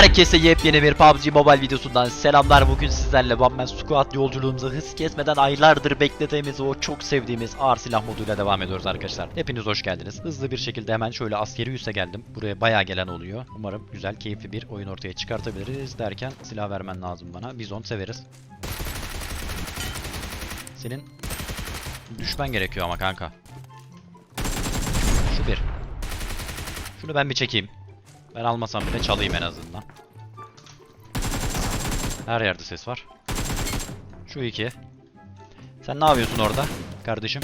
Herkese yepyeni bir PUBG Mobile videosundan selamlar. Bugün sizlerle One Man Squad yolculuğumuza hız kesmeden aylardır beklediğimiz o çok sevdiğimiz ağır silah moduyla devam ediyoruz arkadaşlar. Hepiniz hoş geldiniz. Hızlı bir şekilde hemen şöyle askeri üsse geldim. Buraya bayağı gelen oluyor. Umarım güzel, keyifli bir oyun ortaya çıkartabiliriz derken silah vermen lazım bana. Bizon severiz. Senin düşmen gerekiyor ama kanka. Şu bir. Şunu ben bir çekeyim. Ben almasam bile çalayım en azından. Her yerde ses var. Şu iki. Sen ne yapıyorsun orada kardeşim?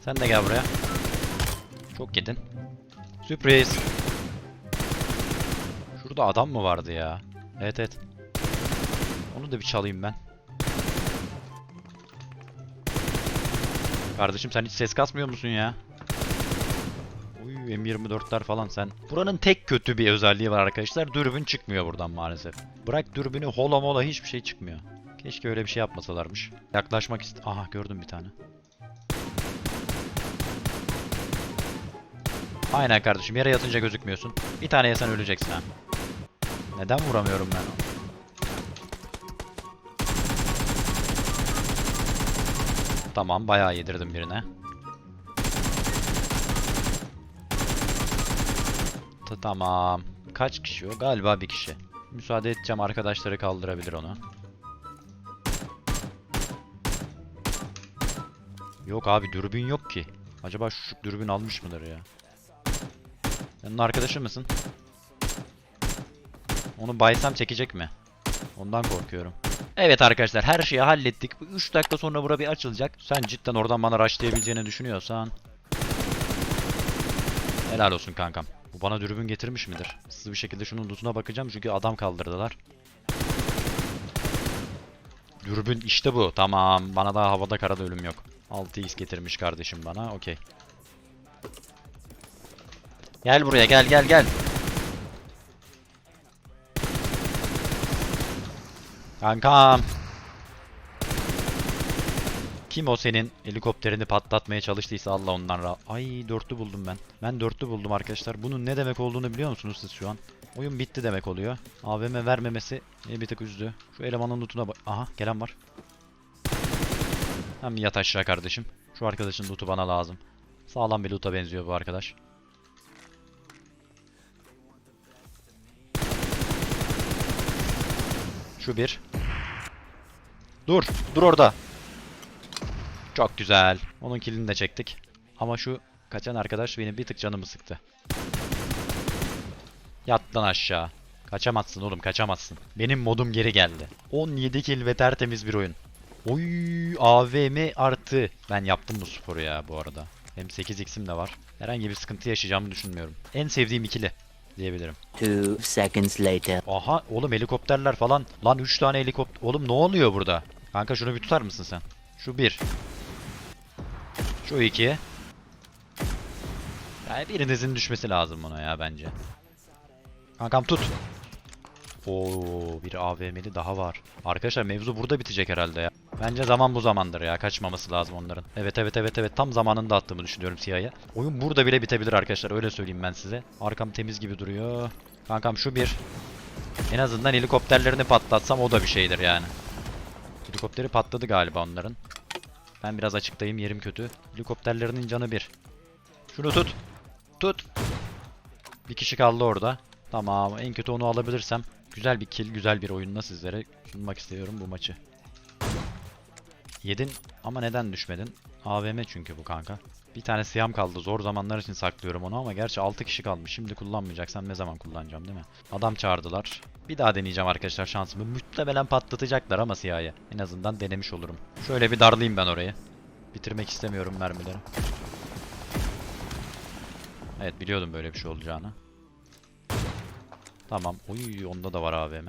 Sen de gel buraya. Çok yedin. Sürpriz. Şurada adam mı vardı ya? Evet evet. Onu da bir çalayım ben. Kardeşim sen hiç ses kasmıyor musun ya? Uy M24'ler falan sen. Buranın tek kötü bir özelliği var arkadaşlar. Dürbün çıkmıyor buradan maalesef. Bırak dürbünü hola mola hiçbir şey çıkmıyor. Keşke öyle bir şey yapmasalarmış. Yaklaşmak ist... Aha gördüm bir tane. Aynen kardeşim yere yatınca gözükmüyorsun. Bir tane yesen öleceksin ha. Neden vuramıyorum ben onu? Tamam bayağı yedirdim birine. Ta- Tamam. Kaç kişi o? Galiba bir kişi. Müsaade edeceğim arkadaşları kaldırabilir onu. Yok abi dürbün yok ki. Acaba şu dürbün almış mıdır ya? Senin arkadaşı mısın? Onu baysam çekecek mi? Ondan korkuyorum. Evet arkadaşlar her şeyi hallettik. 3 dakika sonra bura bir açılacak. Sen cidden oradan bana rushlayabileceğini düşünüyorsan. Helal olsun kankam. Bu bana dürbün getirmiş midir? Hızlı bir şekilde şunun lootuna bakacağım çünkü adam kaldırdılar. Dürbün işte bu. Tamam. Bana daha havada karada ölüm yok. 6x getirmiş kardeşim bana. Okey. Gel buraya gel gel gel. Kankam. Kim o senin helikopterini patlatmaya çalıştıysa Allah ondan ra... Ay dörtlü buldum ben. Ben dörtlü buldum arkadaşlar. Bunun ne demek olduğunu biliyor musunuz siz şu an? Oyun bitti demek oluyor. AVM vermemesi beni bir tık üzdü. Şu elemanın lootuna bak. Aha gelen var. Hem yat aşağı kardeşim. Şu arkadaşın lootu bana lazım. Sağlam bir loot'a benziyor bu arkadaş. Şu bir. Dur. Dur orada. Çok güzel. Onun kilini de çektik. Ama şu kaçan arkadaş benim bir tık canımı sıktı. Yat lan aşağı. Kaçamazsın oğlum kaçamazsın. Benim modum geri geldi. 17 kill ve tertemiz bir oyun. Oy AVM artı. Ben yaptım bu sporu ya bu arada. Hem 8x'im de var. Herhangi bir sıkıntı yaşayacağımı düşünmüyorum. En sevdiğim ikili diyebilirim. Two seconds later. Aha oğlum helikopterler falan. Lan 3 tane helikopter. Oğlum ne oluyor burada? Kanka şunu bir tutar mısın sen? Şu bir. Şu iki. Yani birinizin düşmesi lazım buna ya bence. Kankam tut. Oo bir AVM'li daha var. Arkadaşlar mevzu burada bitecek herhalde ya. Bence zaman bu zamandır ya. Kaçmaması lazım onların. Evet evet evet evet. Tam zamanında attığımı düşünüyorum siyahı. Oyun burada bile bitebilir arkadaşlar. Öyle söyleyeyim ben size. Arkam temiz gibi duruyor. Kankam şu bir. En azından helikopterlerini patlatsam o da bir şeydir yani. Helikopteri patladı galiba onların. Ben biraz açıktayım. Yerim kötü. Helikopterlerinin canı bir. Şunu tut. Tut. Bir kişi kaldı orada. Tamam. En kötü onu alabilirsem güzel bir kill, güzel bir oyunla sizlere sunmak istiyorum bu maçı. Yedin ama neden düşmedin? AVM çünkü bu kanka. Bir tane siyam kaldı. Zor zamanlar için saklıyorum onu ama gerçi 6 kişi kalmış. Şimdi kullanmayacaksam ne zaman kullanacağım değil mi? Adam çağırdılar. Bir daha deneyeceğim arkadaşlar şansımı. Muhtemelen patlatacaklar ama siyahı. En azından denemiş olurum. Şöyle bir darlayayım ben orayı. Bitirmek istemiyorum mermileri. Evet biliyordum böyle bir şey olacağını. Tamam. Uy onda da var AVM.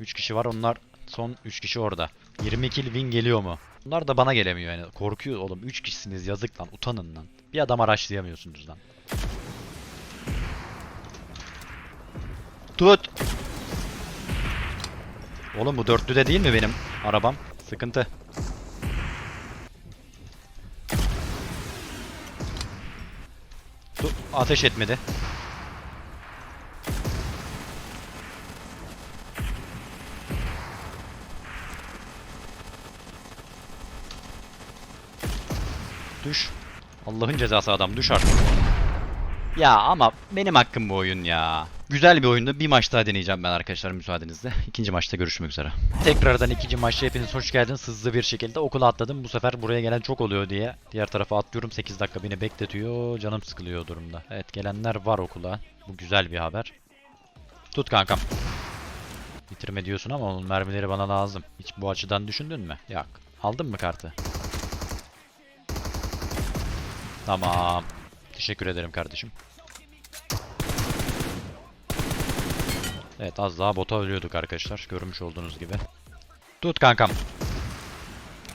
3 kişi var onlar son 3 kişi orada. 20 kill win geliyor mu? Bunlar da bana gelemiyor yani. Korkuyor oğlum. 3 kişisiniz yazık lan. Utanın lan. Bir adam araçlayamıyorsunuz lan. Tut. Oğlum bu dörtlü de değil mi benim arabam? Sıkıntı. Tut. Ateş etmedi. Düş. Allah'ın cezası adam düş artık. Ya ama benim hakkım bu oyun ya. Güzel bir oyunda bir maç daha deneyeceğim ben arkadaşlar müsaadenizle. İkinci maçta görüşmek üzere. Tekrardan ikinci maçta hepiniz hoş geldiniz. Hızlı bir şekilde okula atladım. Bu sefer buraya gelen çok oluyor diye. Diğer tarafa atlıyorum. 8 dakika beni bekletiyor. Canım sıkılıyor durumda. Evet gelenler var okula. Bu güzel bir haber. Tut kankam. Bitirme diyorsun ama onun mermileri bana lazım. Hiç bu açıdan düşündün mü? Yok. Aldın mı kartı? Tamam. Teşekkür ederim kardeşim. Evet az daha bota ölüyorduk arkadaşlar. Görmüş olduğunuz gibi. Tut kankam.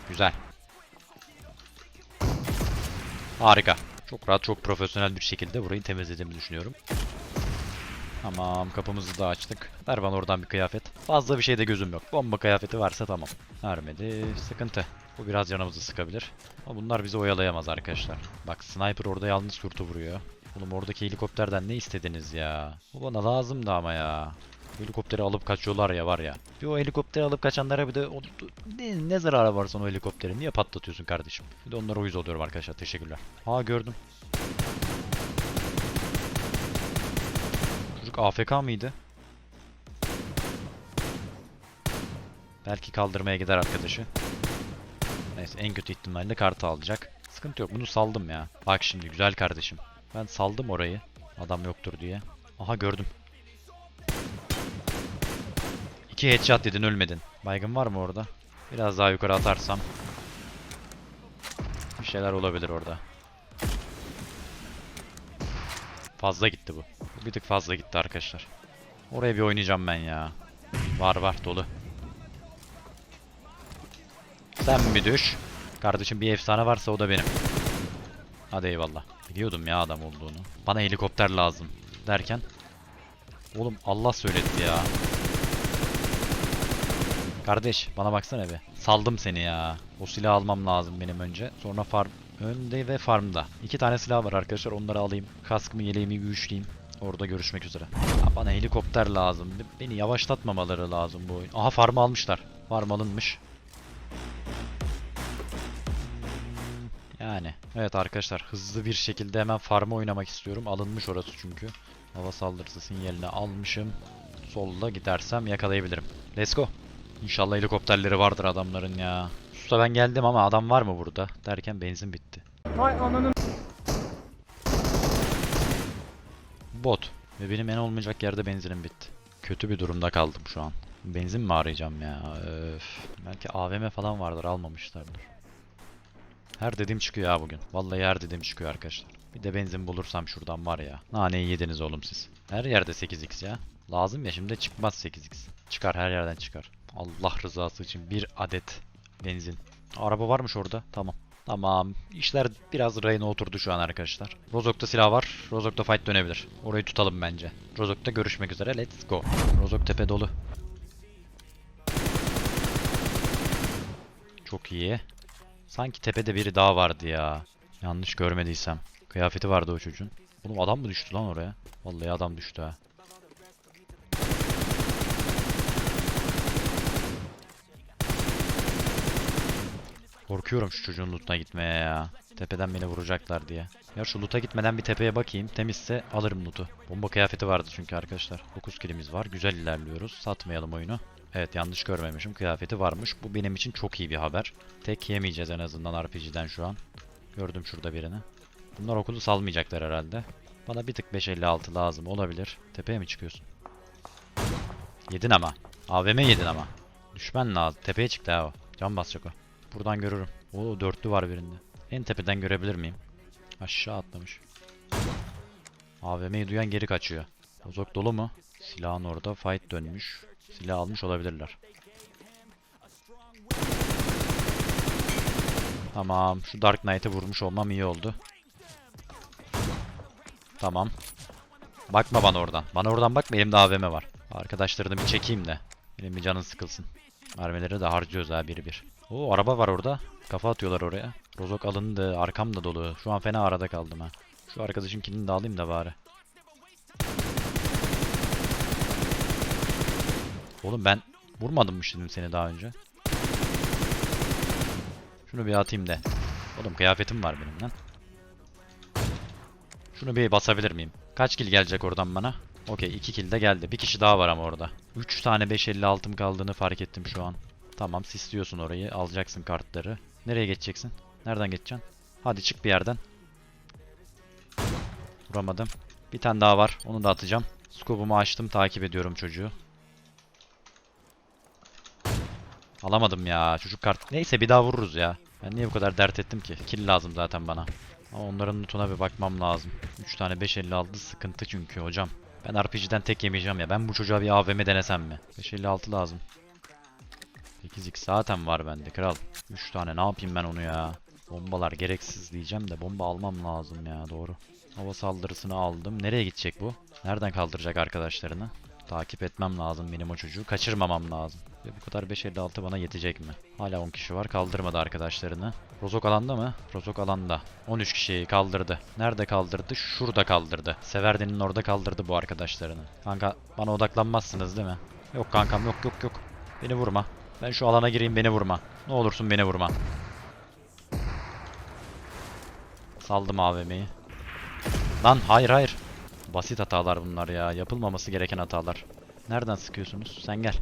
Güzel. Harika. Çok rahat, çok profesyonel bir şekilde burayı temizlediğimi düşünüyorum. Tamam kapımızı da açtık. Ver bana oradan bir kıyafet. Fazla bir şeyde gözüm yok. Bomba kıyafeti varsa tamam. Vermedi. Sıkıntı. Bu biraz canımızı sıkabilir. Ama bunlar bizi oyalayamaz arkadaşlar. Bak sniper orada yalnız kurtu vuruyor. Oğlum oradaki helikopterden ne istediniz ya? Bu bana lazımdı ama ya. Helikopteri alıp kaçıyorlar ya var ya. Bir o helikopteri alıp kaçanlara bir de o, ne, ne zararı var sana o helikopterin? Niye patlatıyorsun kardeşim? Bir de onlara uyuz oluyorum arkadaşlar. Teşekkürler. Ha gördüm. Çocuk AFK mıydı? Belki kaldırmaya gider arkadaşı. Neyse en kötü ihtimalle kartı alacak. Sıkıntı yok bunu saldım ya. Bak şimdi güzel kardeşim. Ben saldım orayı. Adam yoktur diye. Aha gördüm. İki headshot dedin ölmedin. Baygın var mı orada? Biraz daha yukarı atarsam. Bir şeyler olabilir orada. Fazla gitti bu. Bir tık fazla gitti arkadaşlar. Oraya bir oynayacağım ben ya. Var var dolu. Sen bir düş. Kardeşim bir efsane varsa o da benim. Hadi eyvallah. Biliyordum ya adam olduğunu. Bana helikopter lazım derken. Oğlum Allah söyletti ya. Kardeş bana baksana bir. Saldım seni ya. O silahı almam lazım benim önce. Sonra farm önde ve farmda. İki tane silah var arkadaşlar onları alayım. Kaskımı yeleğimi bir üçleyeyim. Orada görüşmek üzere. Ha, bana helikopter lazım. Beni yavaşlatmamaları lazım bu oyun. Aha farmı almışlar. Farm alınmış. Yani. Evet arkadaşlar hızlı bir şekilde hemen farmı oynamak istiyorum. Alınmış orası çünkü. Hava saldırısı sinyalini almışım. Solda gidersem yakalayabilirim. Let's go. İnşallah helikopterleri vardır adamların ya. Usta ben geldim ama adam var mı burada? Derken benzin bitti. Vay ananın. Bot. Ve benim en olmayacak yerde benzinim bitti. Kötü bir durumda kaldım şu an. Benzin mi arayacağım ya? Öf. Belki AVM falan vardır almamışlardır. Her dediğim çıkıyor ya bugün. Vallahi her dediğim çıkıyor arkadaşlar. Bir de benzin bulursam şuradan var ya. Naneyi yediniz oğlum siz. Her yerde 8x ya. Lazım ya şimdi çıkmaz 8x. Çıkar her yerden çıkar. Allah rızası için bir adet benzin. Araba varmış orada. Tamam. Tamam. İşler biraz rayına oturdu şu an arkadaşlar. Rozok'ta silah var. Rozok'ta fight dönebilir. Orayı tutalım bence. Rozok'ta görüşmek üzere. Let's go. Rozok tepe dolu. Çok iyi. Sanki tepede biri daha vardı ya. Yanlış görmediysem. Kıyafeti vardı o çocuğun. Oğlum adam mı düştü lan oraya? Vallahi adam düştü ha. Korkuyorum şu çocuğun lootuna gitmeye ya. Tepeden beni vuracaklar diye. Ya şu loot'a gitmeden bir tepeye bakayım. Temizse alırım loot'u. Bomba kıyafeti vardı çünkü arkadaşlar. 9 kilimiz var. Güzel ilerliyoruz. Satmayalım oyunu. Evet yanlış görmemişim. Kıyafeti varmış. Bu benim için çok iyi bir haber. Tek yemeyeceğiz en azından RPG'den şu an. Gördüm şurada birini. Bunlar okulu salmayacaklar herhalde. Bana bir tık 556 lazım olabilir. Tepeye mi çıkıyorsun? Yedin ama. AVM yedin ama. Düşman lazım. Tepeye çıktı ha o. Can basacak o. Buradan görürüm. Oo dörtlü var birinde. En tepeden görebilir miyim? Aşağı atlamış. AVM'yi duyan geri kaçıyor. Ozok dolu mu? Silahın orada fight dönmüş. Silah almış olabilirler. Tamam. Şu Dark Knight'e vurmuş olmam iyi oldu. Tamam. Bakma bana oradan. Bana oradan bakma. Elimde AVM var. Arkadaşlarını bir çekeyim de. Benim bir canın sıkılsın. Mermileri de harcıyoruz ha biri bir. Oo araba var orada. Kafa atıyorlar oraya. Rozok alındı. Arkam da dolu. Şu an fena arada kaldım ha. Şu arkadaşın kilini de alayım da bari. Oğlum ben vurmadım mı şimdi seni daha önce? Şunu bir atayım de. Oğlum kıyafetim var benim lan. Şunu bir basabilir miyim? Kaç kill gelecek oradan bana? Okey 2 kill de geldi. Bir kişi daha var ama orada. 3 tane 5.56'm kaldığını fark ettim şu an. Tamam sisliyorsun orayı. Alacaksın kartları. Nereye geçeceksin? Nereden geçeceksin? Hadi çık bir yerden. Vuramadım. Bir tane daha var. Onu da atacağım. Scope'umu açtım. Takip ediyorum çocuğu. Alamadım ya. Çocuk kart. Neyse bir daha vururuz ya. Ben niye bu kadar dert ettim ki? Kill lazım zaten bana. Ama onların lootuna bir bakmam lazım. 3 tane 5.56 sıkıntı çünkü hocam. Ben RPG'den tek yemeyeceğim ya. Ben bu çocuğa bir AVM denesem mi? 5.56 lazım. 8x zaten var bende kral. 3 tane ne yapayım ben onu ya? Bombalar gereksiz diyeceğim de bomba almam lazım ya doğru. Hava saldırısını aldım. Nereye gidecek bu? Nereden kaldıracak arkadaşlarını? Takip etmem lazım benim o çocuğu. Kaçırmamam lazım. Ve bu kadar 5.56 bana yetecek mi? Hala 10 kişi var. Kaldırmadı arkadaşlarını. Rozok alanda mı? Rozok alanda. 13 kişiyi kaldırdı. Nerede kaldırdı? Şurada kaldırdı. Severdi'nin orada kaldırdı bu arkadaşlarını. Kanka bana odaklanmazsınız değil mi? Yok kankam yok yok yok. Beni vurma. Ben şu alana gireyim beni vurma. Ne olursun beni vurma. Saldım AVM'yi. Lan hayır hayır. Basit hatalar bunlar ya. Yapılmaması gereken hatalar. Nereden sıkıyorsunuz? Sen gel.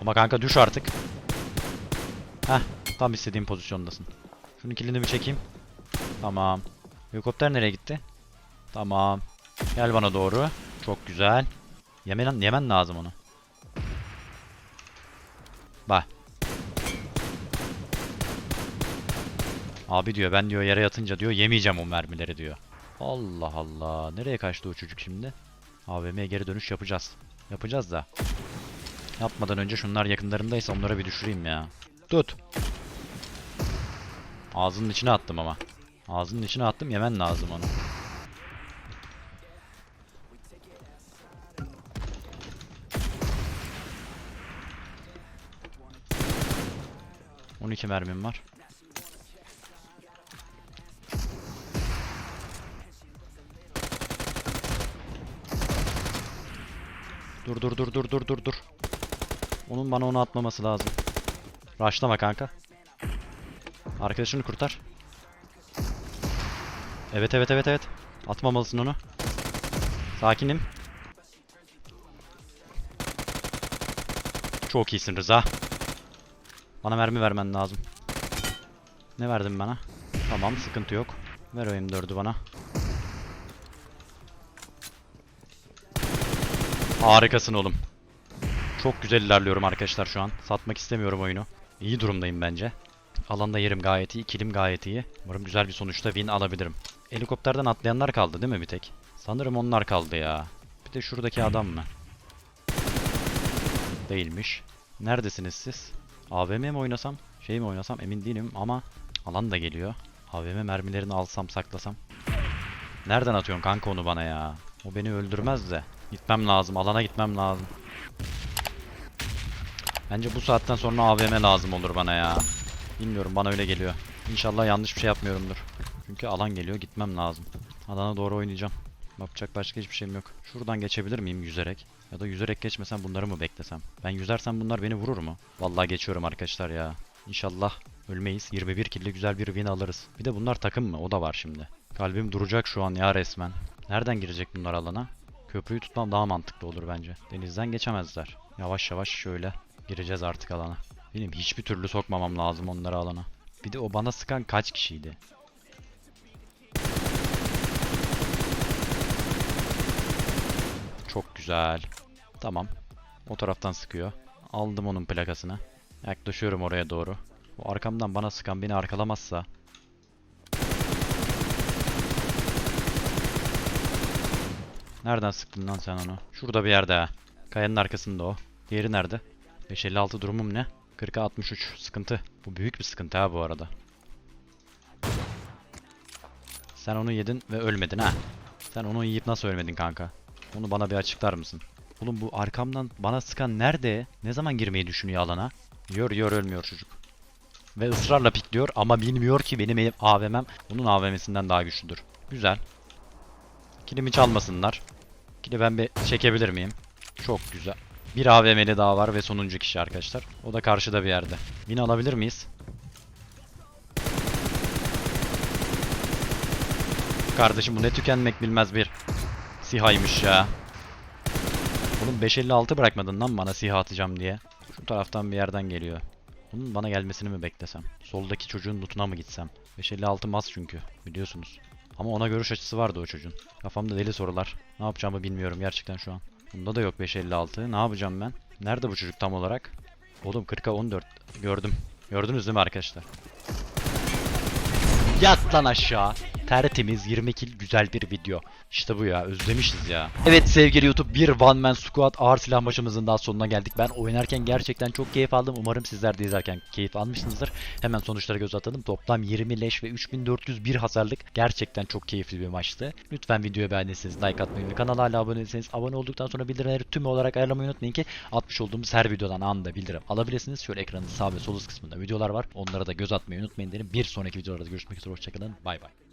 Ama kanka düş artık. Heh, tam istediğim pozisyondasın. Şunun kilini bir çekeyim. Tamam. Helikopter nereye gitti? Tamam. Gel bana doğru. Çok güzel. Yemen, yemen lazım onu. Abi diyor ben diyor yere yatınca diyor yemeyeceğim o mermileri diyor. Allah Allah. Nereye kaçtı o çocuk şimdi? AVM'ye geri dönüş yapacağız. Yapacağız da. Yapmadan önce şunlar yakınlarımdaysa onlara bir düşüreyim ya. Tut. Ağzının içine attım ama. Ağzının içine attım yemen lazım onu. On iki mermim var. Dur dur dur dur dur dur dur. Onun bana onu atmaması lazım. Rushlama kanka. Arkadaşını kurtar. Evet evet evet evet. Atmamalısın onu. Sakinim. Çok iyisin Rıza. Bana mermi vermen lazım. Ne verdin bana? Tamam sıkıntı yok. Ver o M4'ü bana. Harikasın oğlum. Çok güzel ilerliyorum arkadaşlar şu an. Satmak istemiyorum oyunu. İyi durumdayım bence. Alanda yerim gayet iyi. Kilim gayet iyi. Umarım güzel bir sonuçta win alabilirim. Helikopterden atlayanlar kaldı değil mi bir tek? Sanırım onlar kaldı ya. Bir de şuradaki adam mı? Değilmiş. Neredesiniz siz? AVM mi oynasam? Şey mi oynasam emin değilim ama alan da geliyor. AVM mermilerini alsam saklasam. Nereden atıyorsun kanka onu bana ya? O beni öldürmez de. Gitmem lazım. Alana gitmem lazım. Bence bu saatten sonra AVM lazım olur bana ya. Bilmiyorum bana öyle geliyor. İnşallah yanlış bir şey yapmıyorumdur. Çünkü alan geliyor gitmem lazım. Alana doğru oynayacağım. Yapacak başka hiçbir şeyim yok. Şuradan geçebilir miyim yüzerek? Ya da yüzerek geçmesem bunları mı beklesem? Ben yüzersem bunlar beni vurur mu? Vallahi geçiyorum arkadaşlar ya. İnşallah ölmeyiz. 21 killi güzel bir win alırız. Bir de bunlar takım mı? O da var şimdi. Kalbim duracak şu an ya resmen. Nereden girecek bunlar alana? Köprüyü tutmam daha mantıklı olur bence. Denizden geçemezler. Yavaş yavaş şöyle gireceğiz artık alana. Benim hiçbir türlü sokmamam lazım onları alana. Bir de o bana sıkan kaç kişiydi? Çok güzel. Tamam. O taraftan sıkıyor. Aldım onun plakasını. Yaklaşıyorum oraya doğru. Bu arkamdan bana sıkan beni arkalamazsa Nereden sıktın lan sen onu? Şurada bir yerde ha. Kayanın arkasında o. Diğeri nerede? 556 durumum ne? 40'a 63. Sıkıntı. Bu büyük bir sıkıntı ha bu arada. Sen onu yedin ve ölmedin ha. Sen onu yiyip nasıl ölmedin kanka? Onu bana bir açıklar mısın? Oğlum bu arkamdan bana sıkan nerede? Ne zaman girmeyi düşünüyor alana? Yor yor ölmüyor çocuk. Ve ısrarla pikliyor ama bilmiyor ki benim AVM'm onun AVM'sinden daha güçlüdür. Güzel. Kilimi çalmasınlar. Kili ben bir çekebilir miyim? Çok güzel. Bir AVM'li daha var ve sonuncu kişi arkadaşlar. O da karşıda bir yerde. Yine alabilir miyiz? Kardeşim bu ne tükenmek bilmez bir sihaymış ya. Oğlum 556 bırakmadın lan bana siha atacağım diye. Şu taraftan bir yerden geliyor. Bunun bana gelmesini mi beklesem? Soldaki çocuğun lootuna mı gitsem? 556 mas çünkü biliyorsunuz. Ama ona görüş açısı vardı o çocuğun. Kafamda deli sorular. Ne yapacağımı bilmiyorum gerçekten şu an. Bunda da yok 556. Ne yapacağım ben? Nerede bu çocuk tam olarak? Oğlum 40'a 14. Gördüm. Gördünüz değil mi arkadaşlar? Yat lan aşağı. Tertemiz 20 kill güzel bir video. İşte bu ya özlemişiz ya. Evet sevgili YouTube bir one man squad ağır silah maçımızın daha sonuna geldik. Ben oynarken gerçekten çok keyif aldım. Umarım sizler de izlerken keyif almışsınızdır. Hemen sonuçlara göz atalım. Toplam 20 leş ve 3401 hasarlık. Gerçekten çok keyifli bir maçtı. Lütfen videoyu beğendiyseniz like atmayı ve kanala hala abone değilseniz abone olduktan sonra bildirimleri tüm olarak ayarlamayı unutmayın ki atmış olduğumuz her videodan anında bildirim alabilirsiniz. Şöyle ekranın sağ ve sol kısmında videolar var. Onlara da göz atmayı unutmayın derim. Bir sonraki videolarda görüşmek üzere. Hoşçakalın. Bay bay.